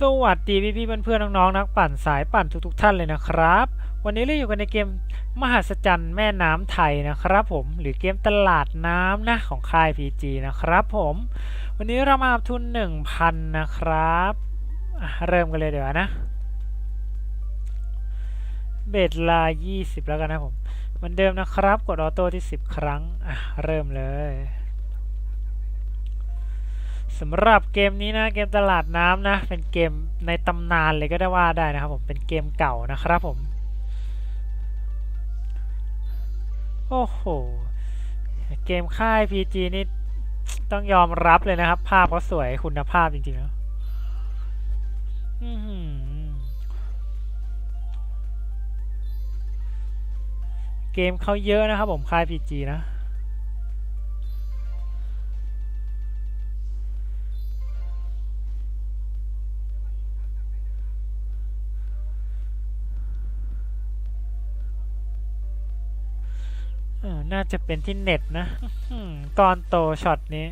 สวัสดีพี่ๆเพื่อนๆน้องๆนักปั่นสายปั่นทุกๆท่านเลยนะครับ วันนี้เราอยู่กันในเกมมหัศจรรย์แม่น้ำไทยนะครับผมหรือเกมตลาดน้ำนะของค่าย PG นะครับผม วันนี้เรามาทุน 1,000 นะครับเริ่มกันเลยเดี๋ยวนะ เบสลา 20 แล้วกันนะผมเหมือนเดิมนะครับ กดออโต้ที่ 10 ครั้งเริ่มเลย สำหรับเกมนี้นะเกมตลาดน้ำนะ เป็นเกมในตำนานเลยก็ได้ว่าได้นะครับผมเป็นเกมเก่านะครับผม โอ้โห เกมค่าย PG นี่ต้องยอมรับเลยนะครับ ภาพเขาสวยคุณภาพจริงๆแล้วเกมเขาเยอะนะครับผมค่าย PG นะ น่าจะเป็นที่เน็ตนะอื้อหือก้อนโตช็อตนี้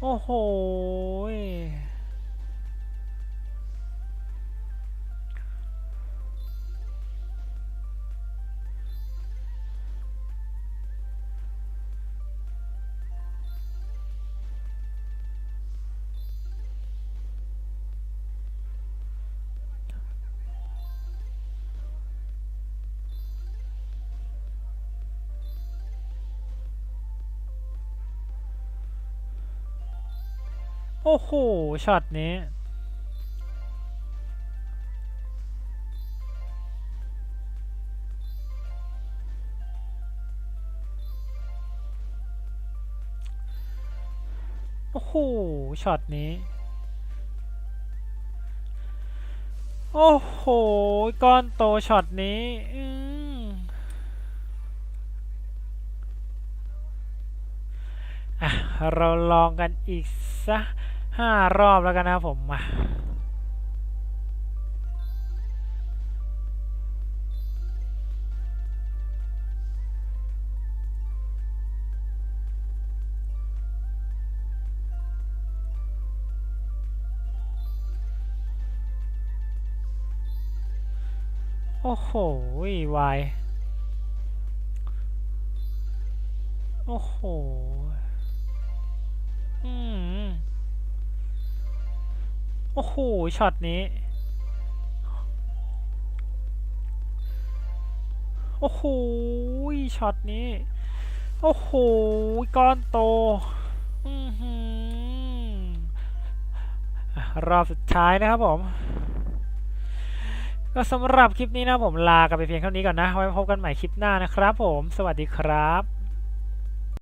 โอ้โห โอ้โห ช็อตนี้ โอ้โห ช็อตนี้ โอ้โห ก้อนโตช็อตนี้อะเราลองกันอีก สักห้ารอบแล้วกันนะครับผมมาโอ้โหวาย โอ้โห โอ้โห ช็อตนี้ โอ้โห ช็อตนี้ โอ้โห ก้อนโตอรอบสุดท้ายนะครับผม ก็สำหรับคลิปนี้นะผมลากันไปเพียงเท่านี้ก่อนนะ ไว้พบกันใหม่คลิปหน้านะครับผม สวัสดีครับ